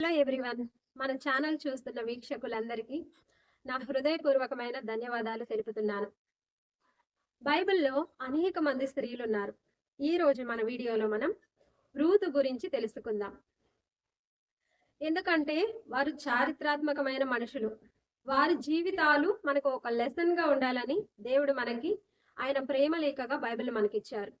Hello everyone మన channel చూస్తున్న వీక్షకులందరికీ నా హృదయపూర్వకమైన ధన్యవాదాలు తెలుపుతున్నాను. బైబిల్లో అనేక మంది స్త్రీలు ఉన్నారు ఈ రోజు మన వీడియోలో మనం రూతు గురించి తెలుసుకుందాం. ఎందుకంటే వారు చారిత్రాత్మకమైన మనుషులు. వారి జీవితాలు మనకు ఒక లెసన్గా ఉండాలని దేవుడు మనకి ఆయన ప్రేమ లేఖగా బైబిల్ మనకిచ్చారు.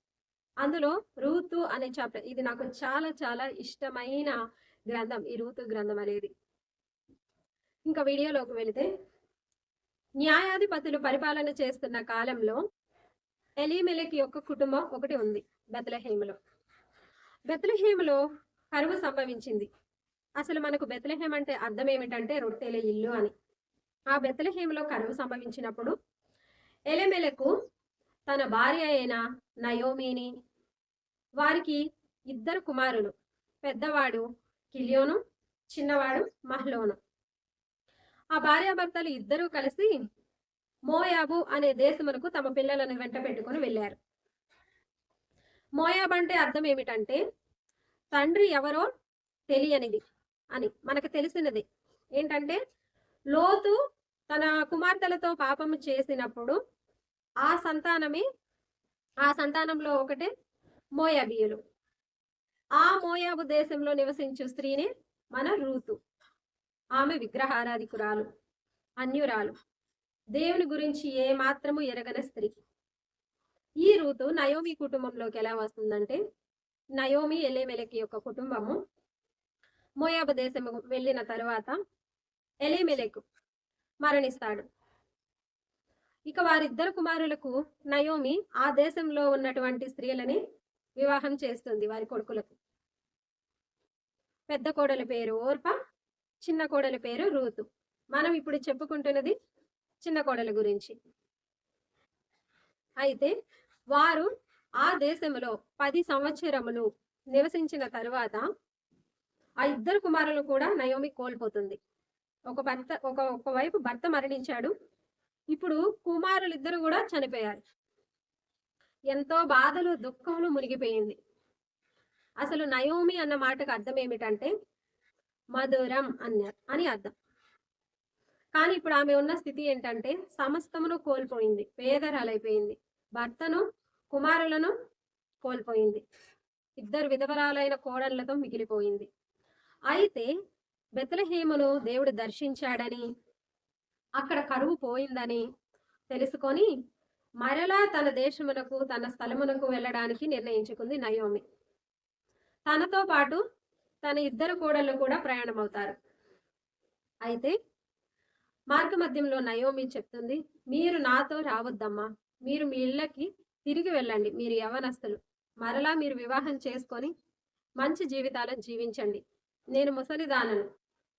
అందులో రూతు అనే చాప్టర్ ఇది నాకు చాలా చాలా ఇష్టమైన గ్రంథం ఈ రూతు గ్రంథం అనేది. ఇంకా వీడియోలోకి వెళితే న్యాయాధిపతులు పరిపాలన చేస్తున్న కాలంలో ఎలీమెలకి యొక్క కుటుంబం ఒకటి ఉంది బెతలహేములో. బెతలహేములో కరువు సంభవించింది. అసలు మనకు బెతలహేమ్ అంటే అర్థం ఏమిటంటే రొట్టెల ఇల్లు అని. ఆ బెతలహేములో కరువు సంభవించినప్పుడు ఎలెమెలకు తన భార్య అయిన నయోమిని వారికి ఇద్దరు కుమారులు పెద్దవాడు కిలియోను చిన్నవాడు మహ్లోను. ఆ భార్యాభర్తలు ఇద్దరూ కలిసి మోయాబు అనే దేశమునకు తమ పిల్లలను వెంట పెట్టుకుని వెళ్ళారు. మోయాబ్ అంటే అర్థం ఏమిటంటే తండ్రి ఎవరో తెలియనిది అని మనకు తెలిసినది. ఏంటంటే లోతు తన కుమార్తెలతో పాపము చేసినప్పుడు ఆ సంతానమే ఆ సంతానంలో ఒకటే మోయాబియులు. ఆ మోయాబు దేశంలో నివసించు స్త్రీనే మన రూతు. ఆమె విగ్రహారాధికురాలు అన్యురాలు. దేవుని గురించి ఏ మాత్రము ఎరగని స్త్రీ. ఈ రూతు నయోమి కుటుంబంలోకి ఎలా వస్తుందంటే నయోమి ఎలేమెలకి యొక్క కుటుంబము మోయాబు దేశము వెళ్ళిన తరువాత ఎలేమెలకు మరణిస్తాడు. ఇక వారిద్దరు కుమారులకు నయోమి ఆ దేశంలో ఉన్నటువంటి స్త్రీలని వివాహం చేస్తుంది వారి కొడుకులకు. పెద్ద కోడలి పేరు ఓర్ప చిన్న కోడలి పేరు రూతు. మనం ఇప్పుడు చెప్పుకుంటున్నది చిన్న కోడలి గురించి. అయితే వారు ఆ దేశంలో పది సంవత్సరములు నివసించిన తరువాత ఆ ఇద్దరు కుమారులు కూడా నయోమి కోల్పోతుంది. ఒక భర్త ఒక ఒకవైపు భర్త మరణించాడు. ఇప్పుడు కుమారులు ఇద్దరు కూడా చనిపోయారు. ఎంతో బాధలు దుఃఖంలో మునిగిపోయింది. అసలు నయోమి అన్న మాటకు అర్థం ఏమిటంటే మధురం అన్న అని అర్థం. కానీ ఇప్పుడు ఆమె ఉన్న స్థితి ఏంటంటే సమస్తమును కోల్పోయింది పేదరాలైపోయింది. భర్తను కుమారులను కోల్పోయింది. ఇద్దరు విధవరాలైన కోడళ్ళతో మిగిలిపోయింది. అయితే బెతలహేమును దేవుడు దర్శించాడని అక్కడ కరువు పోయిందని తెలుసుకొని మరలా తన దేశమునకు తన స్థలమునకు వెళ్ళడానికి నిర్ణయించుకుంది నయోమి. తనతో పాటు తన ఇద్దరు కోడళ్ళు కూడా ప్రయాణమవుతారు. అయితే మార్గమధ్యంలో నయోమి చెప్తుంది మీరు నాతో రావద్దమ్మా. మీరు మీ ఇళ్ళకి తిరిగి వెళ్ళండి. మీరు యవనస్తులు. మరలా మీరు వివాహం చేసుకొని మంచి జీవితాలను జీవించండి. నేను ముసలిదానను.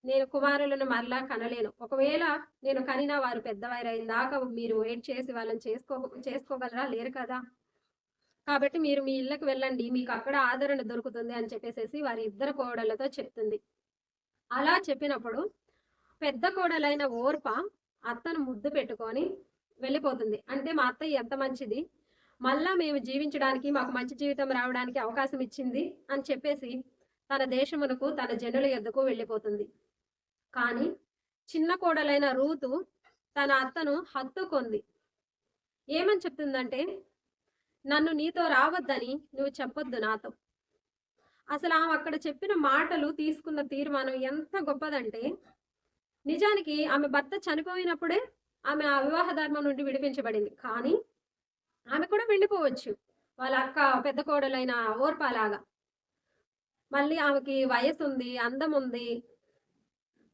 నేను కుమారులను మరలా కనలేను. ఒకవేళ నేను కనినా వారు పెద్దవారైన దాకా మీరు వెయిట్ చేసి వాళ్ళని చేసుకో చేసుకోగలరా? లేరు కదా. కాబట్టి మీరు మీ ఇళ్ళకి వెళ్ళండి మీకు అక్కడ ఆదరణ దొరుకుతుంది అని చెప్పేసి వారి ఇద్దరు కోడళ్ళతో చెప్తుంది. అలా చెప్పినప్పుడు పెద్ద కోడలైన ఓర్ప అత్తను ముద్దు పెట్టుకొని వెళ్ళిపోతుంది. అంటే మా అత్తయ్య ఎంత మంచిది మళ్ళా మేము జీవించడానికి మాకు మంచి జీవితం రావడానికి అవకాశం ఇచ్చింది అని చెప్పేసి తన దేశమునకు తన జనుల యొద్దకు వెళ్ళిపోతుంది. కానీ చిన్న కోడలైన రూతు తన అత్తను హత్తుకుంది. ఏమని చెప్తుందంటే నన్ను నీతో రావద్దని నువ్వు చెప్పొద్దు నాతో. అసలు ఆమె అక్కడ చెప్పిన మాటలు తీసుకున్న తీర్మానం ఎంత గొప్పదంటే నిజానికి ఆమె భర్త చనిపోయినప్పుడే ఆమె ఆ వివాహ ధర్మం నుండి విడిపించబడింది. కానీ ఆమె కూడా వెళ్ళిపోవచ్చు. వాళ్ళ అక్క పెద్ద కోడలైన ఓర్పాలాగా. మళ్ళీ ఆమెకి వయసు ఉంది అందం ఉంది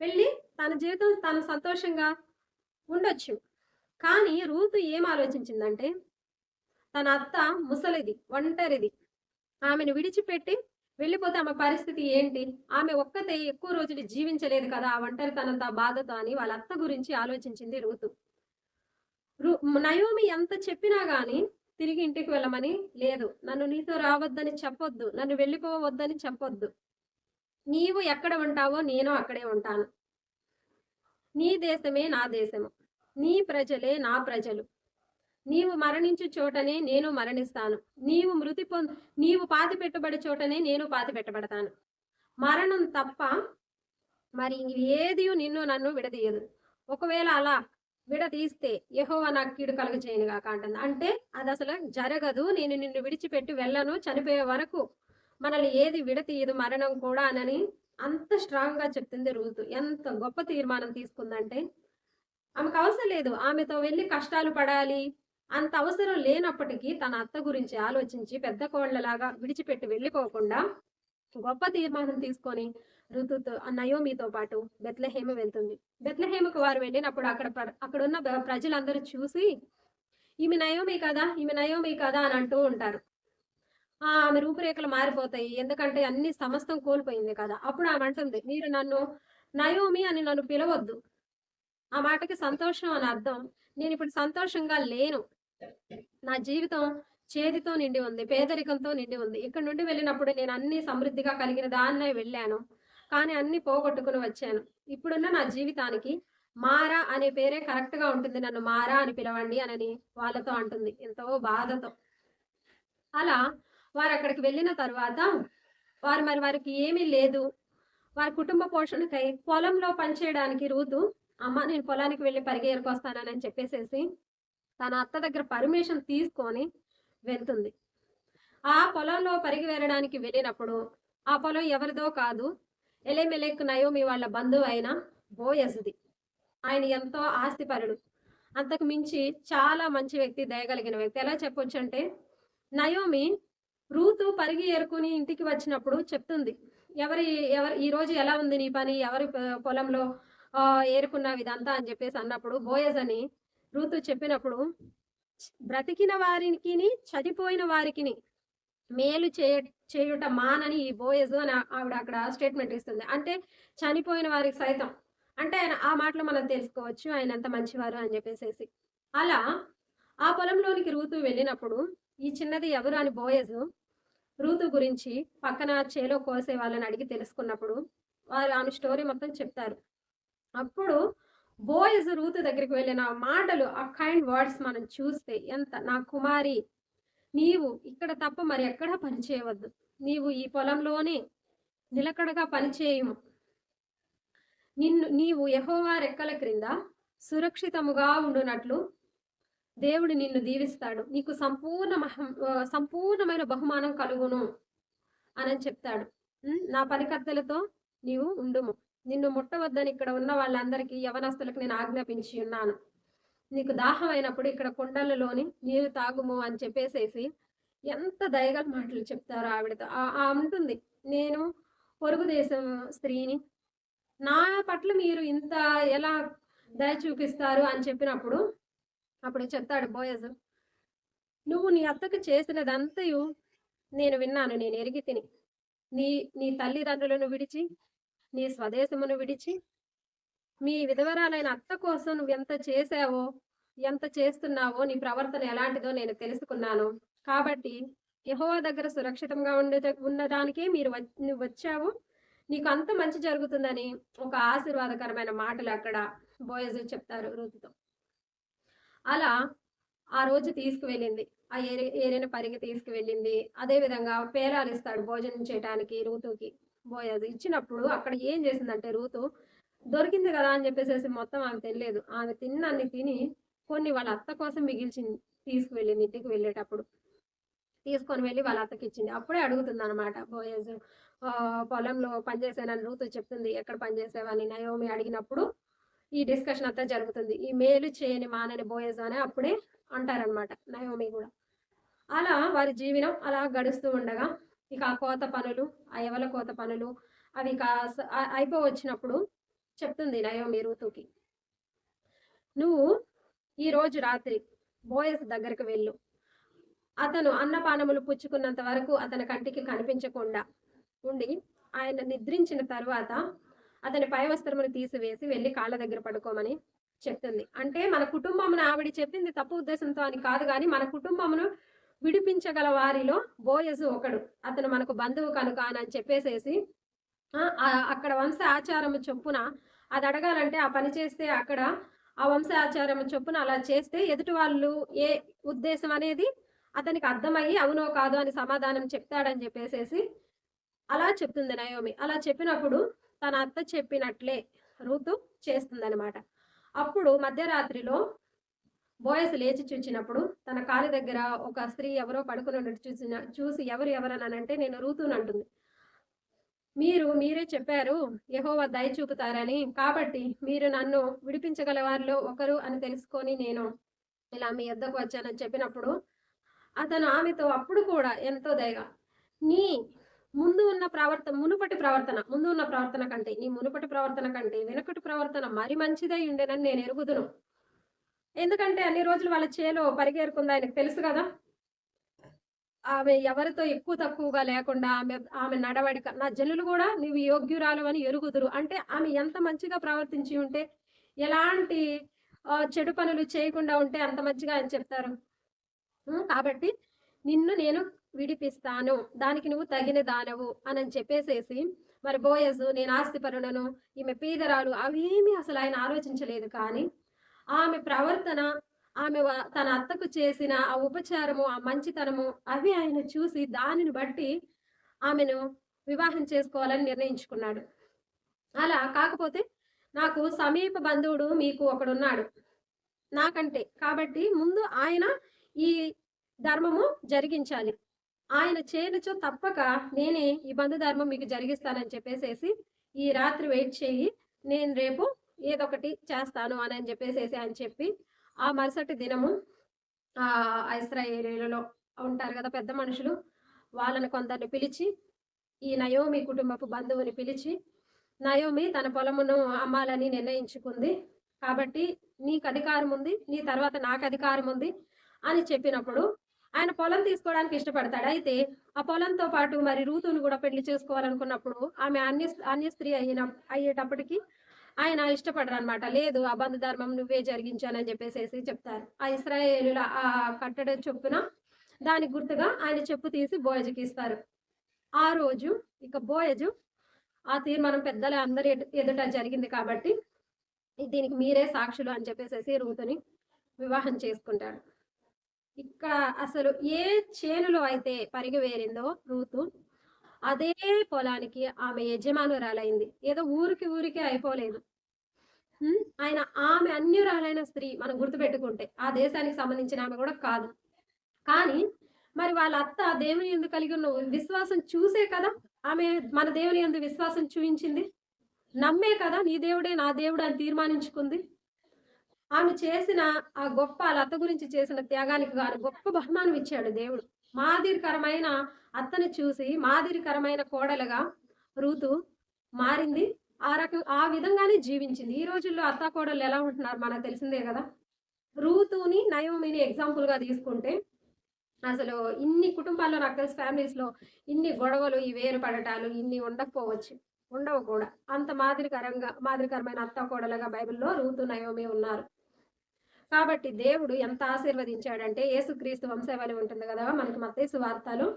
వెళ్ళి తన జీవితం తను సంతోషంగా ఉండొచ్చు. కానీ రూతు ఏం ఆలోచించిందంటే తన అత్త ముసలిది ఒంటరిది. ఆమెను విడిచిపెట్టి వెళ్ళిపోతే ఆమె పరిస్థితి ఏంటి? ఆమె ఒక్కతే ఎక్కువ రోజులు జీవించలేదు కదా ఆ ఒంటరితనంత బాధతో అని వాళ్ళ అత్త గురించి ఆలోచించింది రూతు. నయోమి ఎంత చెప్పినా గాని తిరిగి ఇంటికి వెళ్ళమని లేదు. నన్ను నీతో రావద్దని చెప్పొద్దు నన్ను వెళ్ళిపోవద్దని చెప్పొద్దు. నీవు ఎక్కడ ఉంటావో నేను అక్కడే ఉంటాను. నీ దేశమే నా దేశము. నీ ప్రజలే నా ప్రజలు. నీవు మరణించు చోటనే నేను మరణిస్తాను. నీవు మృతి పొంది నీవు పాతి పెట్టుబడి చోటనే నేను పాతి పెట్టబడతాను. మరణం తప్ప మరి ఏది నిన్ను నన్ను విడదీయదు. ఒకవేళ అలా విడదీస్తే యెహోవా నాకు కీడు కలుగ చేయను అంటుంది. అంటే అది అసలు జరగదు. నేను నిన్ను విడిచిపెట్టి వెళ్ళను. చనిపోయే వరకు మనల్ని ఏది విడతీయదు మరణం కూడా అనని అంత స్ట్రాంగ్గా చెప్తుంది రూతు. ఎంత గొప్ప తీర్మానం తీసుకుందంటే ఆమెకు అవసరం లేదు. ఆమెతో వెళ్ళి కష్టాలు పడాలి. అంత అవసరం లేనప్పటికీ తన అత్త గురించి ఆలోచించి పెద్ద కోళ్ళలాగా విడిచిపెట్టి వెళ్ళిపోకుండా గొప్ప తీర్మానం తీసుకొని ఋతుతో నయోమితో పాటు బెత్లహేమ వెళ్తుంది. బెత్లహేమకు వారు వెళ్ళినప్పుడు అక్కడ ప్ర- అక్కడున్న ప్రజలందరూ చూసి ఈమె నయోమి కదా ఈమె నయోమి కదా అని అంటూ ఉంటారు. ఆ, ఆమె రూపురేఖలు మారిపోతాయి. ఎందుకంటే అన్ని సమస్తం కోల్పోయింది కదా. అప్పుడు ఆమె అంటుంది మీరు నన్ను నయోమి అని నన్ను పిలవద్దు. ఆ మాటకి సంతోషం అని అర్థం. నేను ఇప్పుడు సంతోషంగా లేను. నా జీవితం చేతితో నిండి ఉంది పేదరికంతో నిండి ఉంది. ఇక్కడ నుండి వెళ్ళినప్పుడు నేను అన్ని సమృద్ధిగా కలిగిన దాన్నే వెళ్ళాను. కానీ అన్ని పోగొట్టుకుని వచ్చాను. ఇప్పుడున్న నా జీవితానికి మారా అనే పేరే కరెక్ట్గా ఉంటుంది. నన్ను మారా అని పిలవండి అని వాళ్ళతో అంటుంది. ఎంతో బాధతో. అలా వారు అక్కడికి వెళ్ళిన తర్వాత వారు మరి వారికి ఏమీ లేదు. వారి కుటుంబ పోషణకై పొలంలో పనిచేయడానికి రూతు అమ్మ నేను పొలానికి వెళ్ళి పరిగెరుకొస్తానని చెప్పేసేసి తన అత్త దగ్గర పర్మిషన్ తీసుకొని వెళ్తుంది. ఆ పొలంలో పరిగి వెళ్ళడానికి వెళ్ళినప్పుడు ఆ పొలం ఎవరిదో కాదు ఎలెమెలెక్ నయోమి వాళ్ళ బంధువు అయిన బోయస్ది. ఆయన ఎంతో ఆస్తిపరుడు. అంతకు మించి చాలా మంచి వ్యక్తి దయగలిగిన వ్యక్తి. ఎలా చెప్పొచ్చు అంటే నయోమి రూతు పరిగి ఏరుకుని ఇంటికి వచ్చినప్పుడు చెప్తుంది ఎవరి ఎవరు ఈ రోజు ఎలా ఉంది నీ పని? ఎవరి పొ- పొలంలో ఏరుకున్నావు ఇదంతా? అని చెప్పేసి అన్నప్పుడు బోయస్ అని రూతు చెప్పినప్పుడు బ్రతికిన వారికి చనిపోయిన వారికి మేలు చేయ చేయుట మానని ఈ బోయజ్ అని ఆవిడ అక్కడ స్టేట్మెంట్ ఇస్తుంది. అంటే చనిపోయిన వారికి సైతం అంటే ఆయన ఆ మాటలు మనం తెలుసుకోవచ్చు ఆయన అంత మంచివారు అని చెప్పేసేసి. అలా ఆ పొలంలోనికి రూతు వెళ్ళినప్పుడు ఈ చిన్నది ఎవరు అని బోయజు రూతు గురించి పక్కన చేలో కోసే వాళ్ళని అడిగి తెలుసుకున్నప్పుడు వారు ఆమె స్టోరీ మొత్తం చెప్తారు. అప్పుడు బోయజు రూతు దగ్గరికి వెళ్ళిన మాటలు ఆ కైండ్ వర్డ్స్ మనం చూస్తే ఎంత నా కుమారి నీవు ఇక్కడ తప్ప మరి ఎక్కడా పనిచేయవద్దు. నీవు ఈ పొలంలోనే నిలకడగా పనిచేయము. నిన్ను నీవు యహోవా రెక్కల క్రింద సురక్షితముగా ఉండునట్లు దేవుడు నిన్ను దీవిస్తాడు. నీకు సంపూర్ణ మహం సంపూర్ణమైన బహుమానం కలుగును అని చెప్తాడు. నా పనికర్తలతో నీవు ఉండుము. నిన్ను ముట్టవద్దని ఇక్కడ ఉన్న వాళ్ళందరికీ యవనస్తులకు నేను ఆజ్ఞాపించి ఉన్నాను. నీకు దాహం అయినప్పుడు ఇక్కడ కొండలలోని నీరు తాగుము అని చెప్పేసేసి ఎంత దయగల మాటలు చెప్తారో ఆవిడతో. ఆ- ఆ ఉంటుంది. నేను పొరుగు దేశం స్త్రీని. నా పట్ల మీరు ఇంత ఎలా దయ చూపిస్తారు అని చెప్పినప్పుడు అప్పుడు చెప్తాడు బోయజ్. నువ్వు నీ అత్తకు చేసినదంతయు నేను విన్నాను. నేను ఎరిగి తిని. నీ నీ తల్లిదండ్రులను విడిచి నీ స్వదేశమును విడిచి మీ విధవరాలైన అత్త కోసం నువ్వు ఎంత చేసావో ఎంత చేస్తున్నావో నీ ప్రవర్తన ఎలాంటిదో నేను తెలుసుకున్నాను. కాబట్టి యహోవా దగ్గర సురక్షితంగా ఉండే ఉండడానికే మీరు వ- నువ్వు వచ్చావు. నీకు అంత మంచి జరుగుతుందని ఒక ఆశీర్వాదకరమైన మాటలు అక్కడ బోయజ్ చెప్తారు రుతుతో. అలా ఆ రోజు తీసుకువెళ్ళింది. ఆ ఏరి ఏరిన పరిగి తీసుకువెళ్ళింది. అదేవిధంగా పేరాలు ఇస్తాడు భోజనం చేయడానికి రుతుకి. బోయజ్ ఇచ్చినప్పుడు అక్కడ ఏం చేసిందంటే రూతు దొరికింది కదా అని చెప్పేసి మొత్తం ఆమె తెలియదు ఆమె తిన్నన్ని తిని కొన్ని వాళ్ళ అత్త కోసం మిగిల్చింది తీసుకువెళ్ళింది ఇంటికి వెళ్ళేటప్పుడు. తీసుకొని వెళ్ళి వాళ్ళ అత్తకి ఇచ్చింది. అప్పుడే అడుగుతుంది అనమాట బోయజ్ పొలంలో పనిచేసానని రూతు చెప్తుంది. ఎక్కడ పనిచేసావని నయోమి అడిగినప్పుడు ఈ డిస్కషన్ అంతా జరుగుతుంది. ఈ మేలు చేయని మానని బోయజ్ అని అప్పుడే అంటారనమాట నయోమి కూడా. అలా వారి జీవనం అలా గడుస్తూ ఉండగా ఇక ఆ కోత పనులు ఆ ఎవల కోత పనులు అవి కాస్త అయిపోవచ్చినప్పుడు చెప్తుంది నయోమి రూతుకి. నువ్వు ఈ రోజు రాత్రి బోయస్ దగ్గరకు వెళ్ళు. అతను అన్నపానములు పుచ్చుకున్నంత వరకు అతని కంటికి కనిపించకుండా ఉండి ఆయన నిద్రించిన తర్వాత అతని పై వస్త్రమును తీసివేసి వెళ్ళి కాళ్ళ దగ్గర పడుకోమని చెప్తుంది. అంటే మన కుటుంబమును ఆవిడ చెప్పింది తప్పు ఉద్దేశంతో అని కాదు కానీ మన కుటుంబమును విడిపించగల వారిలో బోయసు ఒకడు. అతను మనకు బంధువు కనుక అని చెప్పేసేసి అక్కడ వంశ ఆచారం చొప్పున అది అడగాలంటే ఆ పని చేస్తే అక్కడ ఆ వంశ ఆచారం చొప్పున అలా చేస్తే ఎదుటి వాళ్ళు ఏ ఉద్దేశం అనేది అతనికి అర్థమయ్యి అవునో కాదో అని సమాధానం చెప్తాడని చెప్పేసేసి అలా చెప్తుంది నయోమి. అలా చెప్పినప్పుడు తన అత్త చెప్పినట్లే రూతు చేస్తుందనమాట అప్పుడు మధ్యరాత్రిలో బోయస్ లేచి చూచినప్పుడు తన కాలి దగ్గర ఒక స్త్రీ ఎవరో పడుకుని ఉన్నట్టు చూసిన చూసి ఎవరు ఎవరనంటే నేను రూతుని అంటుంది. మీరు మీరే చెప్పారు యహోవ దయ చూపుతారని. కాబట్టి మీరు నన్ను విడిపించగల వారిలో ఒకరు అని తెలుసుకొని నేను ఇలా మీ వద్దకు వచ్చానని చెప్పినప్పుడు అతను ఆమెతో అప్పుడు కూడా ఎంతో దయగా నీ ముందు ఉన్న ప్రవర్తన మునుపటి ప్రవర్తన ముందు ఉన్న ప్రవర్తన కంటే నీ మునుపటి ప్రవర్తన కంటే వెనుకటి ప్రవర్తన మరి మంచిదై ఉండేనని నేను ఎరుగుదును. ఎందుకంటే అన్ని రోజులు వాళ్ళ చేలో పరిగెరుకుంది ఆయనకు తెలుసు కదా. ఆమె ఎవరితో ఎక్కువ తక్కువగా లేకుండా ఆమె ఆమె నడవడిక నా జనులు కూడా నీవు యోగ్యురాలు అని ఎరుగుదురు. అంటే ఆమె ఎంత మంచిగా ప్రవర్తించి ఉంటే ఎలాంటి చెడు పనులు చేయకుండా ఉంటే అంత మంచిగా అని చెప్తారు. కాబట్టి నిన్ను నేను విడిపిస్తాను. దానికి నువ్వు తగిన దానవు అని చెప్పేసేసి మరి బోయసు నేను ఆస్తిపరులను ఈమె పీదరాలు అవేమీ అసలు ఆయన ఆలోచించలేదు కానీ ఆమె ప్రవర్తన ఆమె వ- తన అత్తకు చేసిన ఆ ఉపచారము ఆ మంచితనము అవి ఆయన చూసి దానిని బట్టి ఆమెను వివాహం చేసుకోవాలని నిర్ణయించుకున్నాడు. అలా కాకపోతే నాకు సమీప బంధువుడు మీకు ఒకడున్నాడు. నాకంటే. కాబట్టి ముందు ఆయన ఈ ధర్మము జరిగించాలి. ఆయన చేయనచో తప్పక నేనే ఈ బంధు ధర్మం మీకు జరిగిస్తానని చెప్పేసేసి ఈ రాత్రి వెయిట్ చేయి. నేను రేపు ఏదొకటి చేస్తాను అని అని చెప్పేసేసి ఆయన చెప్పి ఆ మరుసటి దినము ఆ ఇస్రాయేలీలలో ఉంటారు కదా పెద్ద మనుషులు వాళ్ళని కొందరిని పిలిచి ఈ నయోమి కుటుంబపు బంధువుని పిలిచి నయోమి తన పొలమును అమ్మాలని నిర్ణయించుకుంది. కాబట్టి నీకు అధికారం ఉంది నీ తర్వాత నాకు అధికారం ఉంది అని చెప్పినప్పుడు ఆయన పొలం తీసుకోవడానికి ఇష్టపడతాడు. అయితే ఆ పొలంతో పాటు మరి రూతును కూడా పెళ్ళి చేసుకోవాలనుకున్నప్పుడు ఆమె అన్య అన్య స్త్రీ అయిన అయ్యేటప్పటికి ఆయన ఇష్టపడరు అనమాట లేదు ఆ బంధు ధర్మం నువ్వే జరిగించానని చెప్పేసి చెప్తారు. ఆ ఇస్రాయేలుల ఆ కట్టడ చొప్పున దానికి గుర్తుగా ఆయన చెప్పు తీసి బోయజుకి ఇస్తారు. ఆ రోజు ఇక బోయజు ఆ తీర్మానం పెద్దల అందరి ఎదుట జరిగింది కాబట్టి దీనికి మీరే సాక్షులు అని చెప్పేసి రూతుని వివాహం చేసుకుంటాడు ఇక్కడ అసలు ఏ చేనులో అయితే పరిగివేరిందో రూతు అదే పొలానికి ఆమె యజమానురాలైంది. ఏదో ఊరికి ఊరికే అయిపోలేదు? ఆయన ఆమె అన్యురాలైన స్త్రీ మనం గుర్తుపెట్టుకుంటే ఆ దేశానికి సంబంధించిన ఆమె కూడా కాదు. కానీ మరి వాళ్ళ అత్త దేవుని ఎందు కలిగి ఉన్న విశ్వాసం చూసే కదా ఆమె మన దేవుని ఎందు విశ్వాసం చూపించింది. నమ్మే కదా నీ దేవుడే నా దేవుడు అని తీర్మానించుకుంది. ఆమె చేసిన ఆ గొప్ప వాళ్ళ అత్త గురించి చేసిన త్యాగానికి గాను గొప్ప బహుమానం ఇచ్చాడు దేవుడు. మాదిరికరమైన అత్తను చూసి మాదిరికరమైన కోడలుగా రూతు మారింది. ఆ రకం ఆ విధంగానే జీవించింది. ఈ రోజుల్లో అత్త కోడలు ఎలా ఉంటున్నారు? మనకు తెలిసిందే కదా. రూతుని నయోమిని ఎగ్జాంపుల్గా తీసుకుంటే అసలు ఇన్ని కుటుంబాల్లో నాకు తెలిసి ఫ్యామిలీస్లో ఇన్ని గొడవలు ఈ వేరు పడటాలు ఇన్ని ఉండకపోవచ్చు. ఉండవు కూడా. అంత మాదిరికరంగా మాదిరికరమైన అత్త కోడలుగా బైబిల్లో రూతు నయోమి ఉన్నారు. కాబట్టి దేవుడు ఎంత ఆశీర్వదించాడంటే యేసుక్రీస్తు వంశావళి ఉంటుంది కదా. మనకి మత్తేసు వార్తలు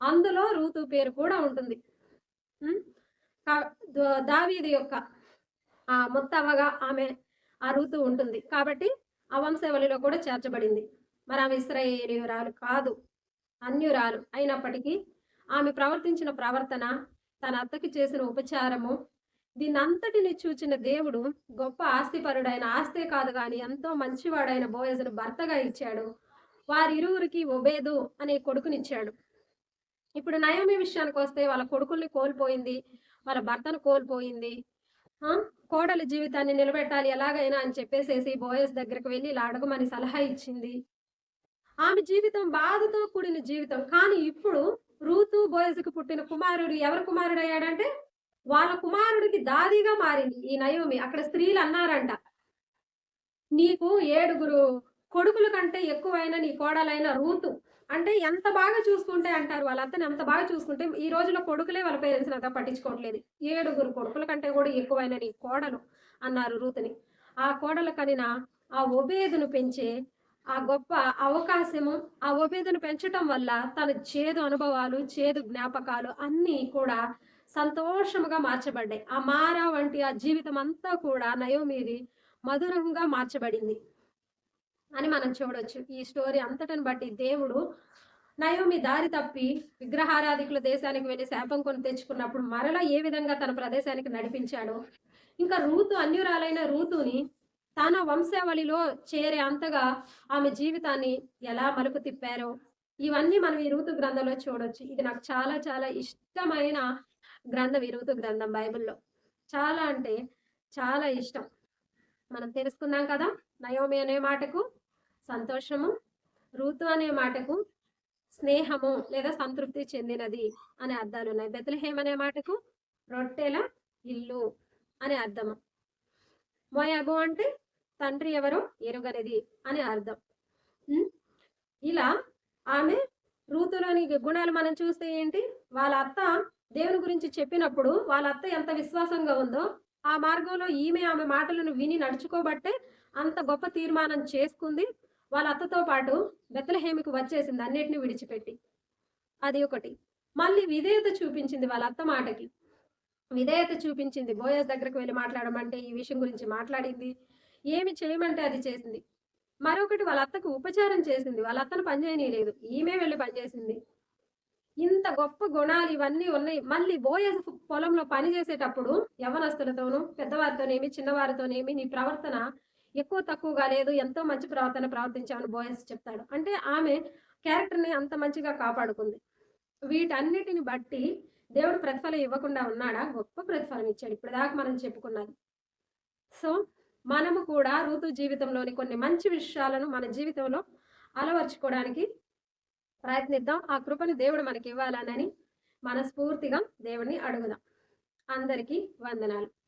అందులో రూతు పేరు కూడా ఉంటుంది. దావీది యొక్క ఆ మొత్తవగా ఆమె ఆ రూతు ఉంటుంది. కాబట్టి ఆ వంశవళిలో కూడా చేర్చబడింది. మరి ఆమె ఇస్రాయేలీయురాలు కాదు అన్యురాలు అయినప్పటికీ ఆమె ప్రవర్తించిన ప్రవర్తన తన అత్తకి చేసిన ఉపచారము దీనంతటిని చూచిన దేవుడు గొప్ప ఆస్తిపరుడైన ఆస్తే కాదు కానీ ఎంతో మంచివాడైన బోయజును భర్తగా ఇచ్చాడు. వారిరువురికి ఒబేదు అనే కొడుకునిచ్చాడు. ఇప్పుడు నయోమి విషయానికి వస్తే వాళ్ళ కొడుకుల్ని కోల్పోయింది వాళ్ళ భర్తను కోల్పోయింది. ఆ, కోడల జీవితాన్ని నిలబెట్టాలి ఎలాగైనా అని చెప్పేసేసి బోయస్ దగ్గరకు వెళ్ళి ఇలా అడగమని సలహా ఇచ్చింది. ఆమె జీవితం బాధతో కూడిన జీవితం. కానీ ఇప్పుడు రూతు బోయస్కి పుట్టిన కుమారుడు ఎవరు కుమారుడు అయ్యాడంటే వాళ్ళ కుమారుడికి దాదిగా మారింది ఈ నయోమి. అక్కడ స్త్రీలు అన్నారంట నీకు ఏడుగురు కొడుకుల కంటే ఎక్కువైన నీ కోడలైన రూతు అంటే ఎంత బాగా చూసుకుంటే అంటారు వాళ్ళ అత్తని ఎంత బాగా చూసుకుంటే ఈ రోజుల్లో కొడుకులే వాళ్ళ పేరెంట్స్ అంతా పట్టించుకోవట్లేదు. ఏడుగురు కొడుకుల కంటే కూడా ఎక్కువైన నీ కోడలు అన్నారు రూతుని. ఆ కోడలు కనిన ఆ ఒబేదును పెంచే ఆ గొప్ప అవకాశము ఆ ఉబేదును పెంచటం వల్ల తన చేదు అనుభవాలు చేదు జ్ఞాపకాలు అన్నీ కూడా సంతోషముగా మార్చబడ్డాయి. ఆ మారా వంటి ఆ జీవితం అంతా కూడా నయోమీది మధురంగా మార్చబడింది. అని మనం చూడొచ్చు. ఈ స్టోరీ అంతటిని బట్టి దేవుడు నయోమి దారి తప్పి విగ్రహారాధికుల దేశానికి వెళ్ళి శాపం కొని తెచ్చుకున్నప్పుడు మరలా ఏ విధంగా తన ప్రదేశానికి నడిపించాడో? ఇంకా రూతు అన్యురాలైన రూతుని తన వంశావళిలో చేరే అంతగా ఆమె జీవితాన్ని ఎలా మలుపు తిప్పారో? ఇవన్నీ మనం ఈ ఋతు గ్రంథంలో చూడొచ్చు. ఇది నాకు చాలా చాలా ఇష్టమైన గ్రంథం ఈ ఋతు గ్రంథం బైబిల్లో. చాలా అంటే చాలా ఇష్టం. మనం తెలుసుకున్నాం కదా నయోమి అనే మాటకు. సంతోషము ఋతు అనే మాటకు స్నేహము లేదా సంతృప్తి చెందినది అనే అర్థాలు ఉన్నాయి. బెత్లహేమ్ అనే మాటకు రొట్టెల ఇల్లు అనే అర్థము. మోయాబు అంటే తండ్రి ఎవరో? ఎరుగనిది అని అర్థం. ఇలా ఆమె ఋతులోని గుణాలు మనం చూస్తే ఏంటి? వాళ్ళ అత్త దేవుని గురించి చెప్పినప్పుడు వాళ్ళ అత్త ఎంత విశ్వాసంగా ఉందో ఆ మార్గంలో ఈమె ఆమె మాటలను విని నడుచుకోబట్టే అంత గొప్ప తీర్మానం చేసుకుంది. వాళ్ళ అత్తతో పాటు బెత్తలహేమికి వచ్చేసింది అన్నిటిని విడిచిపెట్టి. అది ఒకటి. మళ్ళీ విధేయత చూపించింది వాళ్ళ అత్త మాటకి. విధేయత చూపించింది బోయస్ దగ్గరకు వెళ్ళి మాట్లాడమంటే ఈ విషయం గురించి మాట్లాడింది. ఏమి చేయమంటే అది చేసింది. మరొకటి వాళ్ళ అత్తకు ఉపచారం చేసింది. వాళ్ళ అత్తను పనిచేయనీయలేదు ఈమె వెళ్ళి పనిచేసింది ఇంత గొప్ప గుణాలు ఇవన్నీ ఉన్నాయి. మళ్ళీ బోయస్ పొలంలో పని చేసేటప్పుడు యవనస్తులతోనూ పెద్దవారితోనేమి చిన్నవారితోనేమి నీ ప్రవర్తన ఎక్కువ తక్కువగా లేదు ఎంతో మంచి ప్రవర్తన ప్రవర్తించామని బోయస్ చెప్తాడు. అంటే ఆమె క్యారెక్టర్ని అంత మంచిగా కాపాడుకుంది. వీటన్నిటిని బట్టి దేవుడు ప్రతిఫలం ఇవ్వకుండా ఉన్నాడా? గొప్ప ప్రతిఫలం ఇచ్చాడు. ఇప్పుడు దాకా మనం చెప్పుకున్నది. సో మనము కూడా ఋతు జీవితంలోని కొన్ని మంచి విషయాలను మన జీవితంలో అలవర్చుకోవడానికి ప్రయత్నిద్దాం. ఆ కృపని దేవుడు మనకి ఇవ్వాలనని మనస్ఫూర్తిగా దేవుడిని అడుగుదాం. అందరికీ వందనాలు.